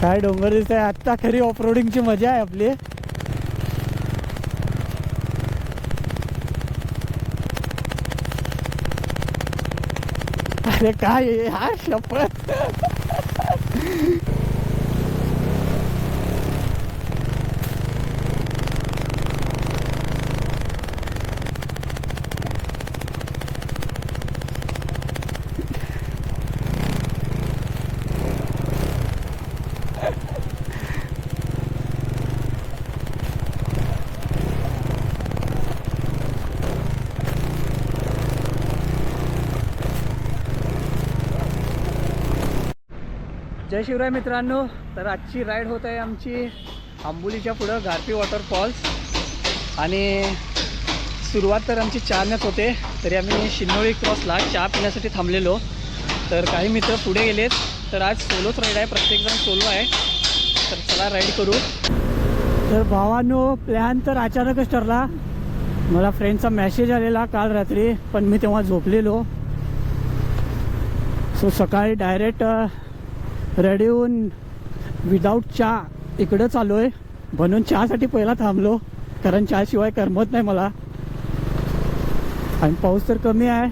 काय डोंगर दिसत आहे आत्ता खरी ऑफ रोडिंगची मजा आहे आपली. अरे काय हा शपथ. जय शिवराय मित्रांनो. तर आजची राईड होत आहे आमची आंबोलीच्या पुढं गारपी वॉटरफॉल्स आणि सुरुवात तर आमची चारण्यात होते. तरी आम्ही शिन्नोळी क्रॉसला चहा पिण्यासाठी थांबलेलो. तर काही मित्र पुढे गेलेत. तर आज सोलोच राईड आहे. प्रत्येकजण सोलो आहे. तर चला राईड करू. तर भावानो प्लॅन तर अचानकच ठरला. मला फ्रेंडचा मॅसेज आलेला काल रात्री पण मी तेव्हा झोपलेलो. सो सकाळी डायरेक्ट रेडी होऊन विदाऊट चहा इकडं चालू आहे म्हणून चहासाठी पहिला थांबलो कारण चहाशिवाय करमत नाही मला. आणि पाऊस तर कमी आहे.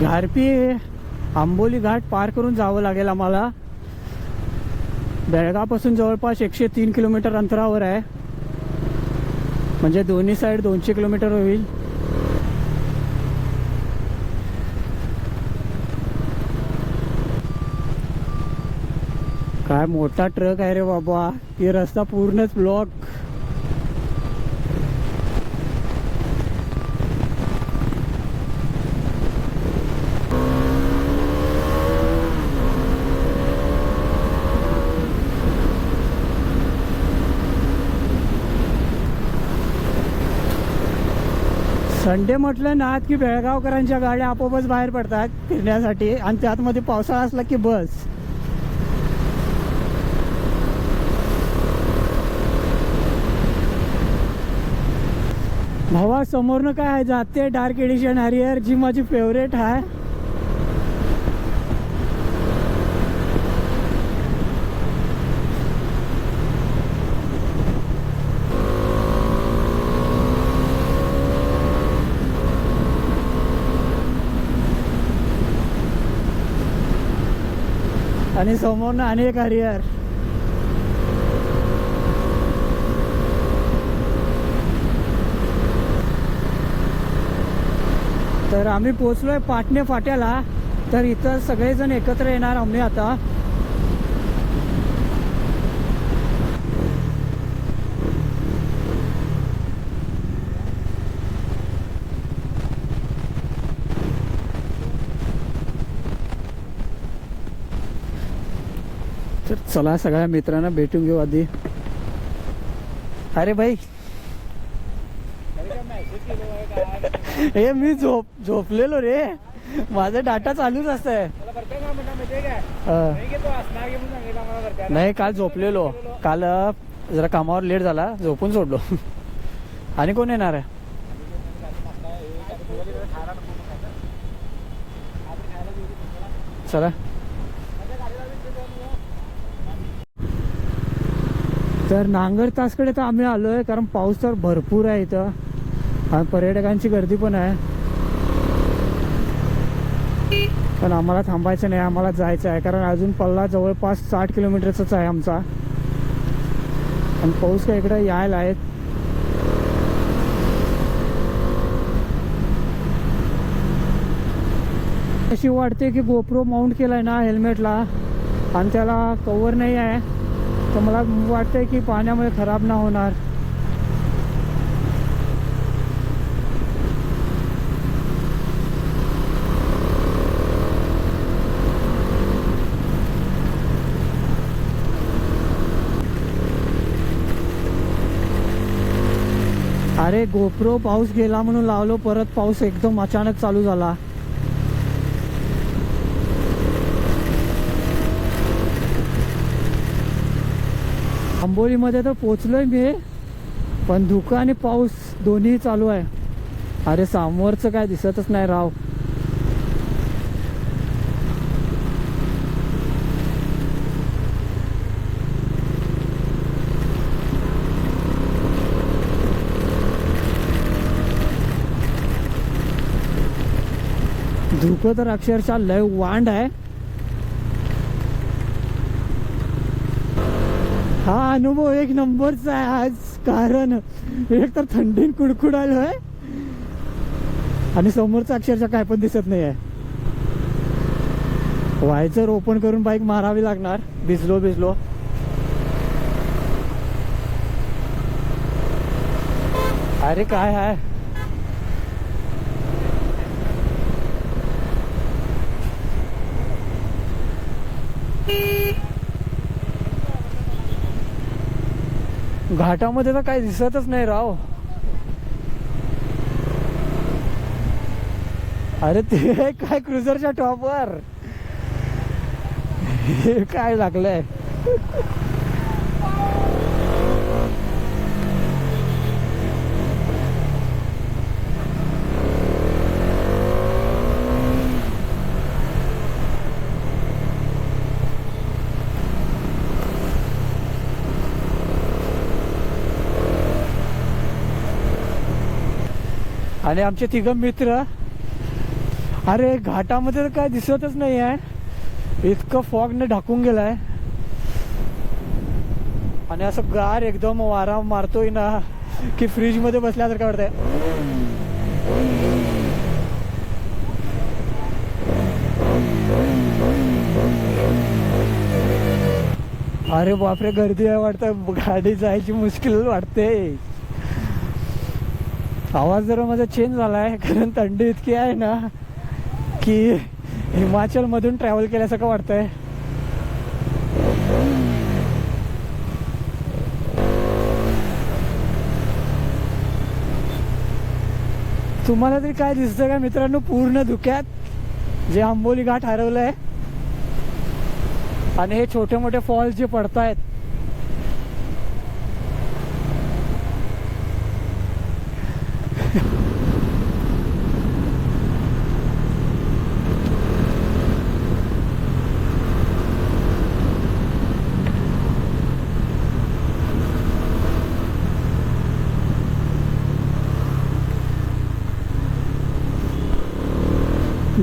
गारपी आंबोली घाट पार करून जावं लागेल आम्हाला. बेळगावपासून जवळपास एकशे तीन किलोमीटर अंतरावर आहे. म्हणजे दोन्ही साईड दोनशे किलोमीटर होईल. काय मोठा ट्रक आहे रे बाबा. की रस्ता पूर्णच ब्लॉक संडे म्हटलं ना की बेळगावकरांच्या गाड्या आपोआपच बाहेर पडतात फिरण्यासाठी. आणि त्यातमध्ये पावसाळा असला की बस. भावा समोरनं काय आहे? जाते डार्क एडिशन हॅरियर जी माझी फेवरेट आहे. आणि समोरनं अनेक हरियर तर आम्ही पोहोचलोय पाटणे फाट्याला. तर इथं सगळेजण एकत्र येणार आम्ही आता. तर चला सगळ्या मित्रांना भेटून घेऊ आधी. अरे भाई हे मी झोप झोपलेलो रे. माझा डाटा चालूच असतंय. हा. नाही काल झोपलेलो. काल जरा कामावर लेट झाला. झोपून सोडलो. आणि कोण येणार आहे? चला. तर नांगर तासकडे तर आम्ही आलोय कारण पाऊस तर भरपूर आहे इथं. आणि पर्यटकांची गर्दी पण आहे. पण आम्हाला थांबायचं नाही आम्हाला जायचं आहे. कारण अजून पल्ला जवळपास साठ किलोमीटरचाच आहे आमचा. आणि पाऊस काय इकडे यायला आहेत अशी वाटते की गोप्रो माउंट केलाय ना हेल्मेटला. आणि त्याला कवर नाही आहे. तर मला वाटतंय की पाण्यामुळे खराब ना होणार. अरे गोप्रो पाऊस गेला म्हणून लावलो परत पाऊस एकदम अचानक चालू झाला. आंबोलीमध्ये तर पोचलोय मी पण धुकं आणि पाऊस दोन्ही चालू आहे. अरे समोरचं काय दिसतच नाही राव. धुकं तर अक्षरशः लय वांड आहे. हा अनुभव एक नंबरचा आहे आज कारण एक तर थंडीन कुडकुड आहे. आणि समोरचं अक्षरशः काय पण दिसत नाही आहे व्हायचं ओपन करून बाईक मारावी लागणार. भिजलो भिजलो. अरे काय आहे? घाटामध्ये तर काही दिसतच नाही राव. अरे ते काय क्रुझरच्या टॉपवर हे काय लागलंय? आणि आमचे तिघं मित्र. अरे घाटामध्ये तर काय दिसतच नाही आहे. इतकं फॉगने ढाकून गेलाय. आणि असं गार एकदम वारा मारतोय ना की फ्रीजमध्ये बसल्यासारखं वाटतंय. अरे बापरे गर्दी आहे वाटतं. गाडी जायची मुश्किल वाटते. आवाज जरा माझा चेंज झाला आहे कारण थंडी इतकी आहे ना की हिमाचलमधून ट्रॅव्हल केल्यासारखं वाटतंय. तुम्हाला तरी काय दिसतं का मित्रांनो पूर्ण धुक्यात? जे आंबोली घाट हरवलंय. आणि हे छोटे मोठे फॉल्स जे पडतायत.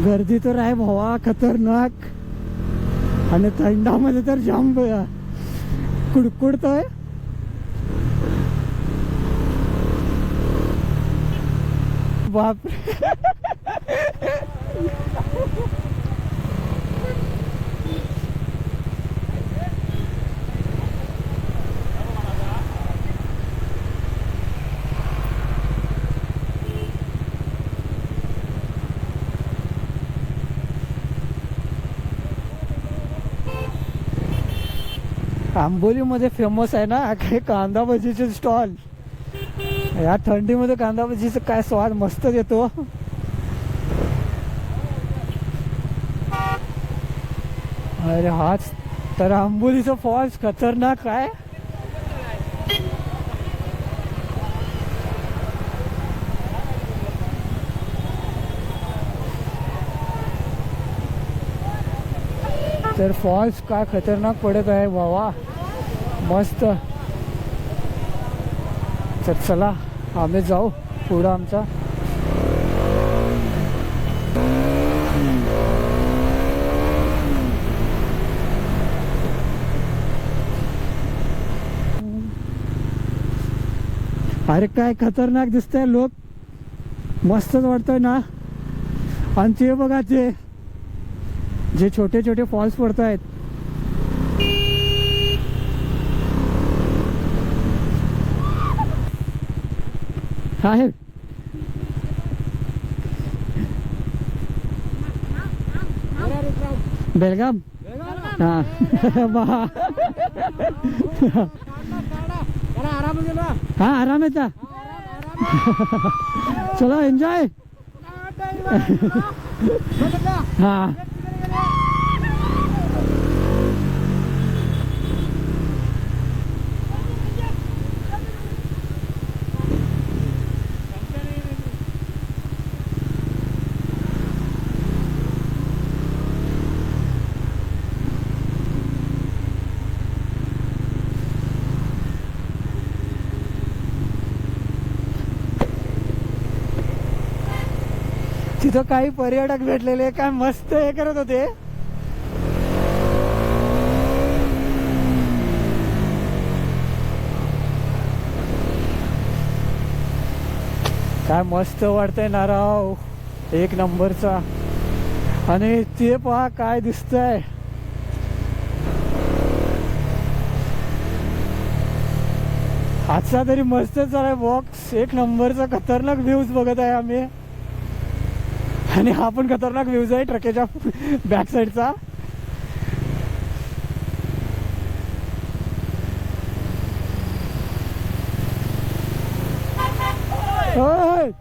गर्दी तर आहे भावा खतरनाक. आणि थंडामध्ये तर जाम ब- कुडकुडतोय. बापरे. आंबोलीमध्ये फेमस आहे ना काय कांदा भजीचे स्टॉल या थंडीमध्ये कांदा भजीचा काय स्वाद मस्त येतो अरे हाच तर आंबोलीचा फॉल्स खतरनाक आहे. तर फॉल्स काय खतरनाक पडत आहे बाबा मस्त. तर चला. आम्ही जाऊ पुढं आमचा. अरे काय खतरनाक दिसतंय लोक. मस्तच वाटतोय ना. आणि ते बघा ते. जे छोटे छोटे फॉल्स पडत आहेत आहे बेलगाम हा हा आराम येता चलो एन्जॉय हा तिथं काही पर्यटक भेटलेले काय मस्त हे करत होते. काय मस्त वाटतंय नाराव एक नंबरचा. आणि ते पहा काय दिसतंय. आजचा तरी मस्त चालाय बॉक्स एक नंबरचा खतरनाक व्ह्यूज बघत आहे आम्ही. आणि हा पण खतरनाक व्ह्यूज आहे ट्रकेच्या बॅक साईडचा होय.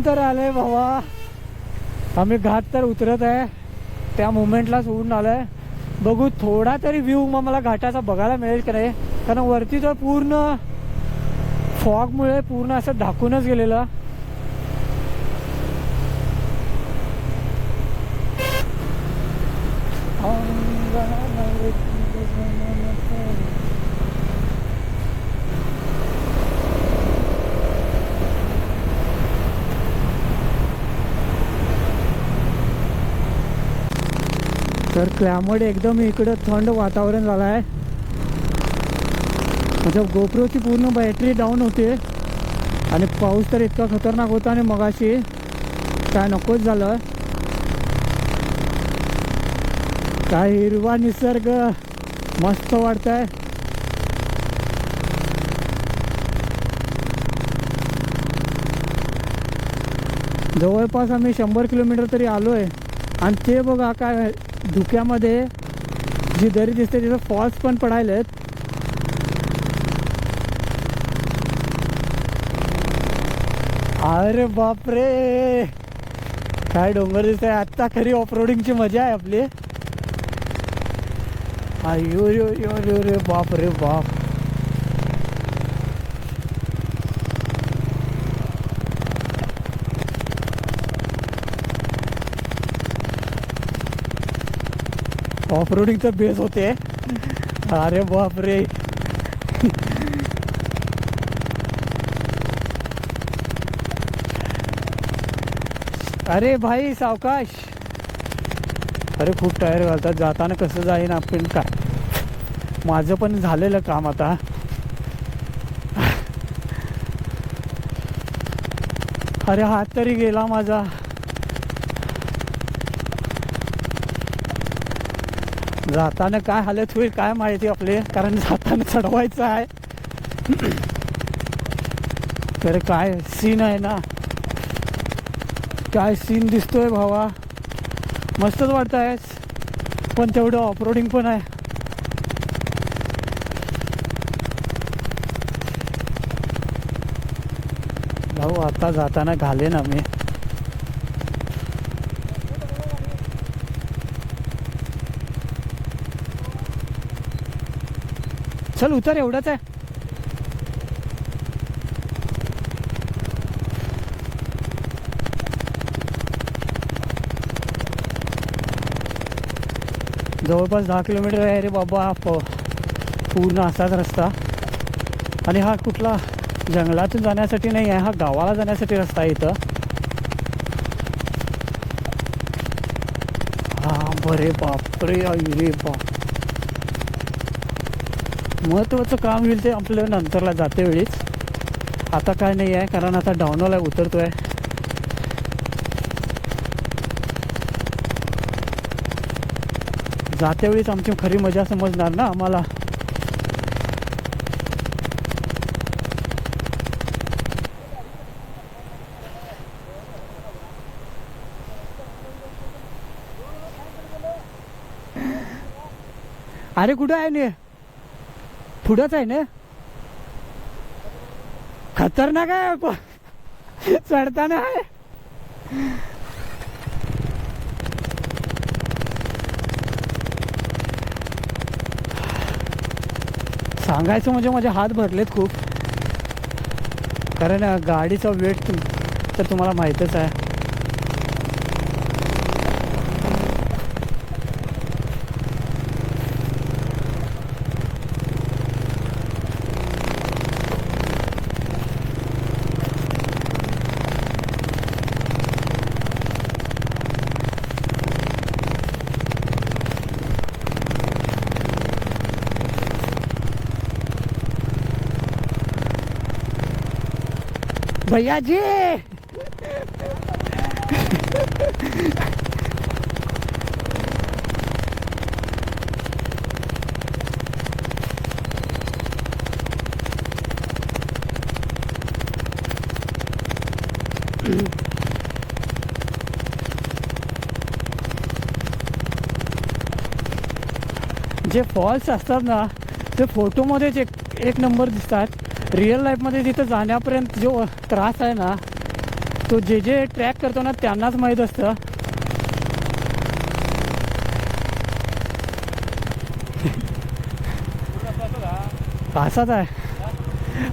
ऊन तर आलंय भावा. आम्ही घाट तर उतरत आहे. त्या मुमेंटलाच ऊन आलंय. बघू थोडा तरी व्ह्यू मग मला घाटाचा बघायला मिळेल की नाही. कारण वरती तर पूर्ण फॉगमुळे पूर्ण असं ढाकूनच गेलेलं. तर क्लायमेट एकदम इकडं थंड वातावरण झालं आहे. म्हणजे गोप्रोची पूर्ण बॅटरी डाऊन होते. आणि पाऊस तर इतका खतरनाक होता आणि मगाशी काय नकोच झालं. काय हिरवा निसर्ग मस्त वाटत आहे जवळपास आम्ही शंभर किलोमीटर तरी आलो आहे आणि ते बघा काय धुक्यामध्ये जी दरी दिसते तिथं फॉल्स पण पडायला आहेत अरे बापरे! काय डोंगर दिसत आहे आत्ता खरी ऑफरोडिंगची मजा आहे आपली. अयो यो रे बाप रे बाप. ऑफरोडिंगचा बेस होते. अरे बापरे. अरे भाई सावकाश. अरे खूप टायर घालतात. जाताना कसं जाईन आपण काय? माझं पण झालेलं काम आता. अरे हात तरी गेला माझा. जाताना काय हालत होईल काय माहिती आपले कारण जाताना चढवायचं आहे. तर काय सीन आहे ना. काय सीन दिसतोय भावा. मस्तच वाटत आहे. पण तेवढं ऑफरोडिंग पण आहे. भाऊ आता जाताना घाले ना मी चल उतर एवढंच आहे. जवळपास दहा किलोमीटर आहे रे बाबा हा प पूर्ण असाच रस्ता. आणि हा कुठला? जंगलातून जाण्यासाठी नाही आहे हा गावाला जाण्यासाठी रस्ता आहे इथं. हा बरे बापरे अरे रे बाप. महत्त्वाचं काम होईल ते आपलं नंतरला जाते वेळीच. आता काय नाही आहे कारण आता डाऊनला उतरतो आहे वेळीच आमची खरी मजा समजणार ना आम्हाला. अरे कुठं आहे ने? पुढंच आहे ना? खतरनाक आहे चढताना आहे. सांगायचं म्हणजे माझे हात भरलेत खूप. कारण गाडीचा वेट तर तुम्हाला माहीतच आहे. भैयाजी जे फॉल्स असतात ना ते फोटोमध्येच एक एक नंबर दिसतात रिअल लाईफमध्ये तिथं जाण्यापर्यंत जो त्रास आहे ना तो जे जे ट्रॅक करतो ना त्यांनाच माहीत असतं. असाच आहे.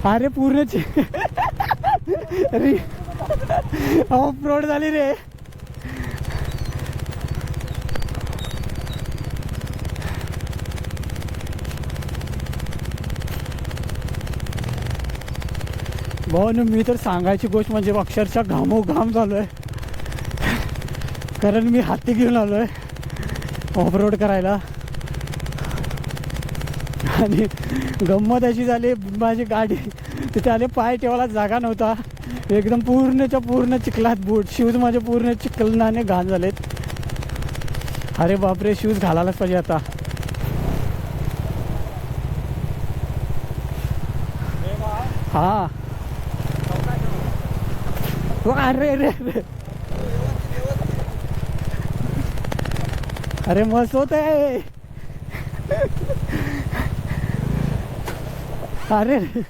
अरे पूर्ण ऑफ रोड झाली रे. भाऊ न मी तर सांगायची गोष्ट म्हणजे अक्षरशः घामोघाम झालो आहे कारण मी हाती घेऊन आलो आहे ऑफरोड करायला. आणि गंमत अशी झाली माझी गाडी तिथे आले पाय ठेवायला जागा नव्हता. एकदम पूर्णच्या पूर्ण चिखलात बूट शूज माझे पूर्ण चिखलनाने घाण झालेत. अरे बापरे शूज घालायलाच पाहिजे आता हा हो, अरे रे रे अरे मस्त होत आहे अरे रे.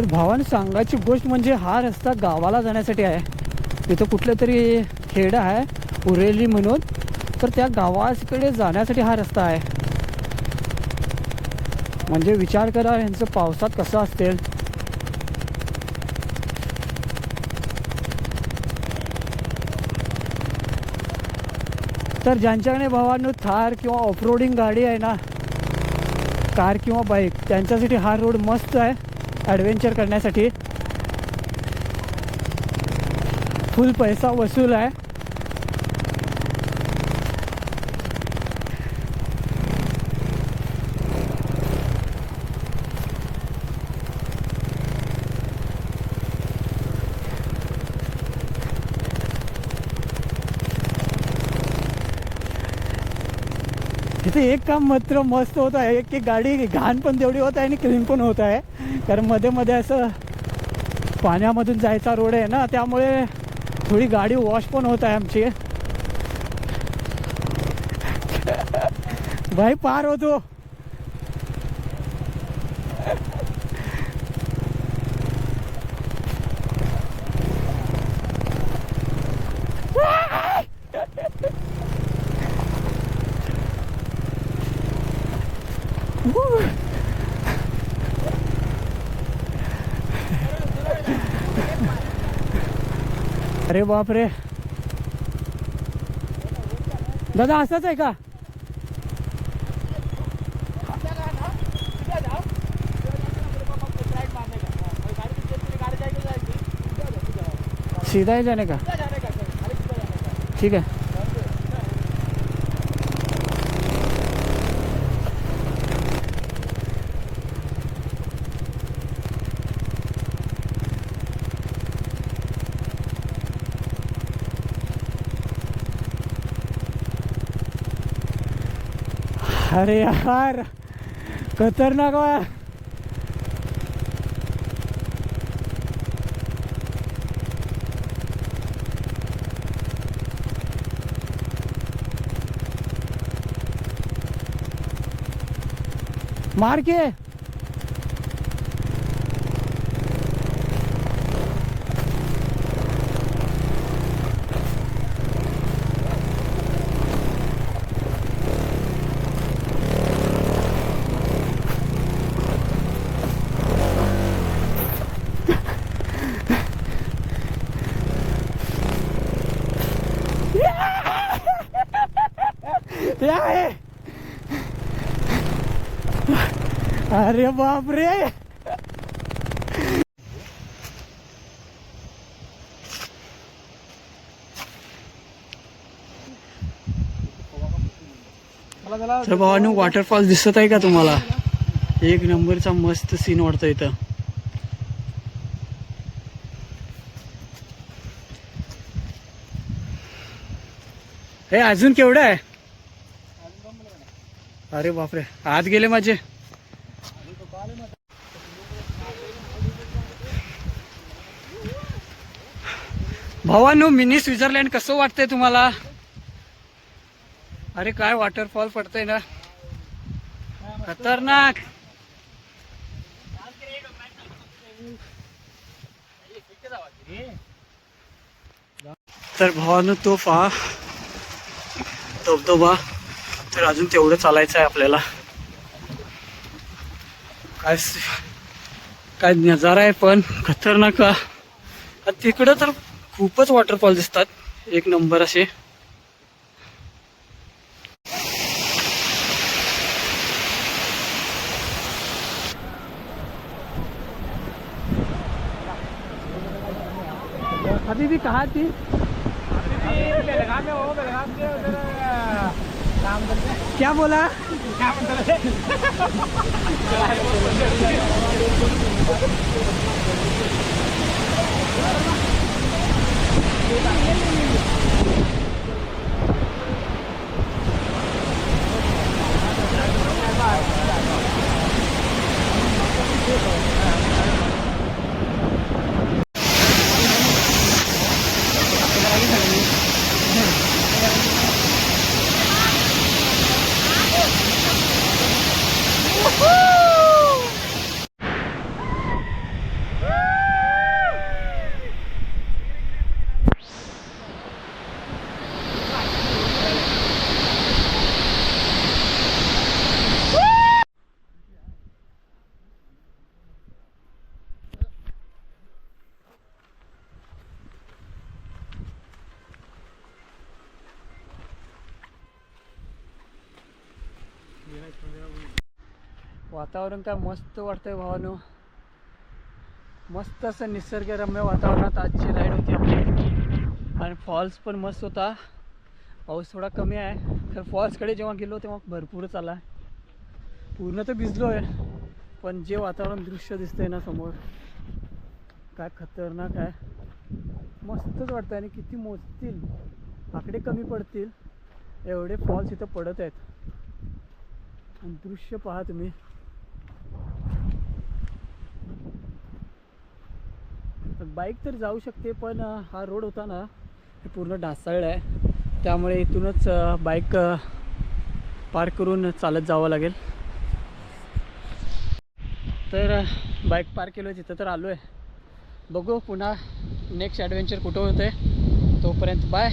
तर भावाने सांगायची गोष्ट म्हणजे हा रस्ता गावाला जाण्यासाठी आहे. तिथं कुठलं तरी खेड आहे उरेली म्हणून. तर त्या गावाकडे जाण्यासाठी हा रस्ता आहे. म्हणजे विचार करा यांचं पावसात कसं असतील? तर ज्यांच्याकडे भावांनो थार किंवा ऑफरोडिंग गाडी आहे ना कार किंवा बाईक त्यांच्यासाठी हा रोड मस्त आहे. ॲडव्हेंचर करण्यासाठी फुल पैसा वसूल आहे. तिथे एक काम मात्र मस्त होत आहे की गाडी घाण पण तेवढी होत आहे आणि क्लीन पण होत आहे. कारण मध्ये मध्ये असं पाण्यामधून जायचा रोड आहे ना त्यामुळे थोडी गाडी वॉश पण होत आहे आमची. भाई पार होतो अरे बापरे. दादा असंच आहे का? सीधा ही जाने का? ठीक है अरे यार खतरनाक वा मार के। अरे बापरे. तर भावानो वॉटरफॉल दिसत आहे का तुम्हाला? एक नंबरचा मस्त सीन वाटतो इथं. हे अजून केवढं आहे? अरे बापरे आज गेले माझे. भावानो मिनी स्वित्झर्लंड कसं वाटतंय तुम्हाला? अरे काय वॉटरफॉल पडतंय ना? खतरनाक. तर भावानो तो पहा. धबधबा. तर अजून तेवढं चालायचं आहे आपल्याला. काय काय नजारा आहे पण खतरनाक. तिकडं तर खूपच वॉटरफॉल दिसतात. एक नंबर असे. अभी भी कहा थी? क्या बोला? 对吧，因为那个。वातावरण काय मस्त वाटतंय भावानो. मस्त असं निसर्गरम्य वातावरणात आजची राईड होती आपली. आणि फॉल्स पण मस्त होता. पाऊस थोडा कमी आहे. तर फॉल्सकडे जेव्हा गेलो तेव्हा भरपूरच आला पूर्ण तर भिजलो आहे पण जे वातावरण दृश्य दिसतंय ना समोर काय खतरनाक आहे. मस्तच वाटतं आणि किती मोजतील. आकडे कमी पडतील. एवढे फॉल्स इथं पडत आहेत. आणि दृश्य पहा तुम्ही. बाईक तर जाऊ शकते पण हा रोड होता ना हे पूर्ण ढासळलं आहे. त्यामुळे इथूनच बाईक पार्क करून चालत जावं लागेल. तर बाईक पार्क केलो तिथं तर आलो आहे बघू पुन्हा नेक्स्ट ॲडव्हेंचर कुठं होतं आहे तोपर्यंत बाय.